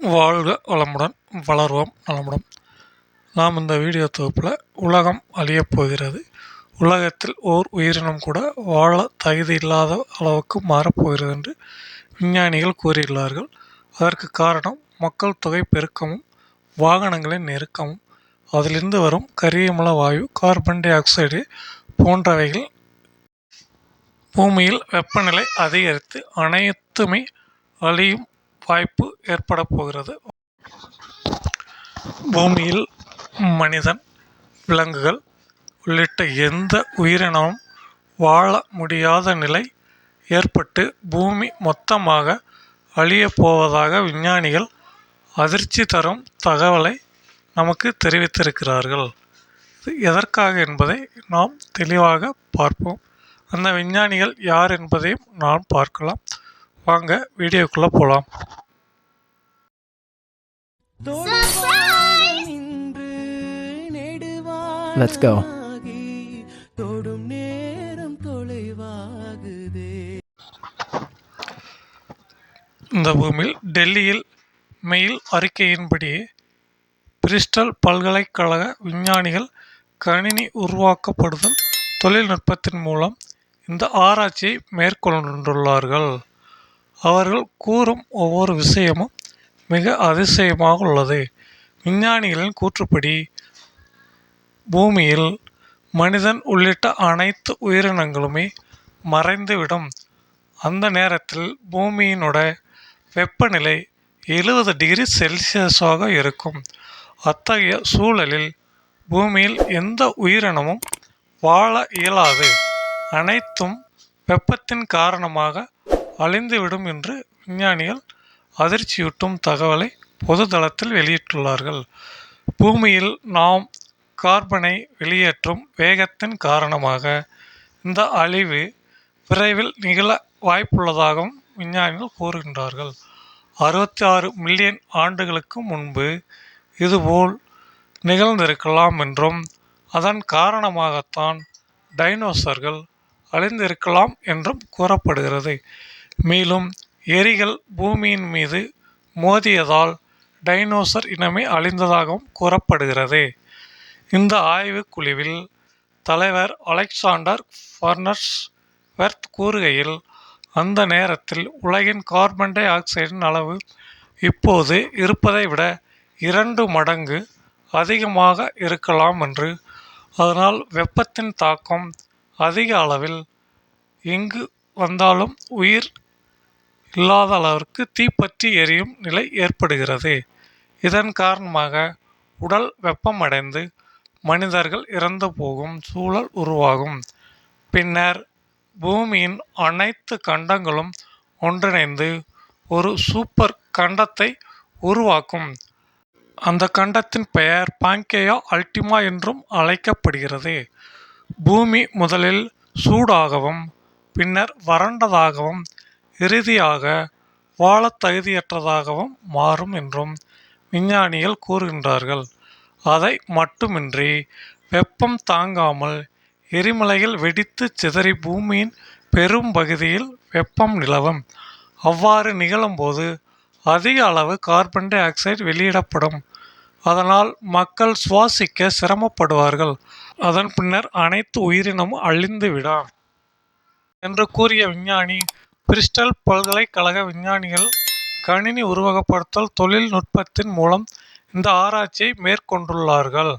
வாழ்க வளமுடன் வளர்வோம் நலமுடன். நாம் இந்த வீடியோ தொகுப்பில் உலகம் அழியப் போகிறது. உலகத்தில் ஓர் உயிரினம் கூட வாழ தகுதி இல்லாத அளவுக்கு மாறப்போகிறது என்று விஞ்ஞானிகள் கூறியுள்ளார்கள். அதற்கு காரணம் மக்கள் தொகை பெருக்கமும் வாகனங்களின் நெருக்கமும் அதிலிருந்து வரும் கரியமில வாயு கார்பன் டை ஆக்சைடு போன்றவைகள் பூமியில் வெப்பநிலை அதிகரித்து அனைத்துமே அழியும் வாய்ப்பு ஏற்பட போகிறது. பூமியில் மனிதன் விலங்குகள் உள்ளிட்ட எந்த உயிரினமும் வாழ முடியாத நிலை ஏற்பட்டு பூமி மொத்தமாக அழியப் போவதாக விஞ்ஞானிகள் அதிர்ச்சி தரும் தகவலை நமக்கு தெரிவித்திருக்கிறார்கள். இது எதற்காக என்பதை நாம் தெளிவாக பார்ப்போம். அந்த விஞ்ஞானிகள் யார் என்பதையும் நாம் பார்க்கலாம். வாங்க வீடியோக்குள்ளே போகலாம் Let's go. தொடும் நேரம் தொலைவாகுதே. இந்த பூமியில் டெல்லியில் மெயில் அறிக்கையின்படி பிரிஸ்டல் பல்கலைக்கழக விஞ்ஞானிகள் கணினி உருவாக்கப்படுதல் தொழில்நுட்பத்தின் மூலம் இந்த ஆராய்ச்சியை மேற்கொண்டுள்ளார்கள். அவர்கள் கூறும் ஒவ்வொரு விஷயமும் மிக அதிசயமாக உள்ளது. விஞ்ஞானிகளின் கூற்றுப்படி பூமியில் மனிதன் உள்ளிட்ட அனைத்து உயிரினங்களுமே மறைந்துவிடும். அந்த நேரத்தில் பூமியினோட வெப்பநிலை எழுபது டிகிரி செல்சியஸாக இருக்கும். அத்தகைய சூழலில் பூமியில் எந்த உயிரினமும் வாழ இயலாது. அனைத்தும் வெப்பத்தின் காரணமாக அழிந்துவிடும் என்று விஞ்ஞானிகள் அதிர்ச்சியூட்டும் தகவலை பொதுதளத்தில் வெளியிட்டுள்ளார்கள். பூமியில் நாம் கார்பனை வெளியேற்றும் வேகத்தின் காரணமாக இந்த அழிவு விரைவில் நிகழ வாய்ப்புள்ளதாகவும் விஞ்ஞானிகள் கூறுகின்றார்கள். அறுபத்தி ஆறு மில்லியன் ஆண்டுகளுக்கு முன்பு இதுபோல் நிகழ்ந்திருக்கலாம் என்றும் அதன் காரணமாகத்தான் டைனோசர்கள் அழிந்திருக்கலாம் என்றும் கூறப்படுகிறது. மேலும் எரிகள் பூமியின் மீது மோதியதால் டைனோசர் இனமே அழிந்ததாகவும் கூறப்படுகிறது. இந்த ஆய்வுக் குழுவில் தலைவர் அலெக்சாண்டர் ஃபர்னர்ஸ் வெர்த் கூறுகையில் அந்த நேரத்தில் உலகின் கார்பன் டை ஆக்சைடின் அளவு இப்போது இருப்பதை விட இரண்டு மடங்கு அதிகமாக இருக்கலாம் என்று அதனால் வெப்பத்தின் தாக்கம் அதிக அளவில் எங்கு வந்தாலும் உயிர் இல்லாத அளவிற்கு தீப்பற்றி எரியும் நிலை ஏற்படுகிறது. இதன் காரணமாக உடல் வெப்பமடைந்து மனிதர்கள் இறந்து போகும் சூழல் உருவாகும். பின்னர் பூமியின் அனைத்து கண்டங்களும் ஒன்றிணைந்து ஒரு சூப்பர் கண்டத்தை உருவாக்கும். அந்த கண்டத்தின் பெயர் பாங்கேயா அல்டிமா என்றும் அழைக்கப்படுகிறது. பூமி முதலில் சூடாகவும் பின்னர் வறண்டதாகவும் இறுதியாக வாழத் தகுதியற்றதாகவும் மாறும் என்றும் விஞ்ஞானிகள் கூறுகின்றார்கள். அதை மட்டுமின்றி வெப்பம் தாங்காமல் எரிமலைகள் வெடித்து சிதறி பூமியின் பெரும் பகுதியில் வெப்பம் நிலவும். அவ்வாறு நிகழும்போது அதிக அளவு கார்பன் டை ஆக்சைடு வெளியிடப்படும். அதனால் மக்கள் சுவாசிக்க சிரமப்படுவார்கள். அதன் பின்னர் அனைத்து உயிரினமும் அழிந்துவிடும். என்று கூறிய விஞ்ஞானி பிரிஸ்டல் பல்கலைக்கழக விஞ்ஞானிகள் கணினி உருவகப்படுத்தல் தொழில்நுட்பத்தின் மூலம் இந்த ஆராய்ச்சியை மேற்கொண்டுள்ளார்கள்.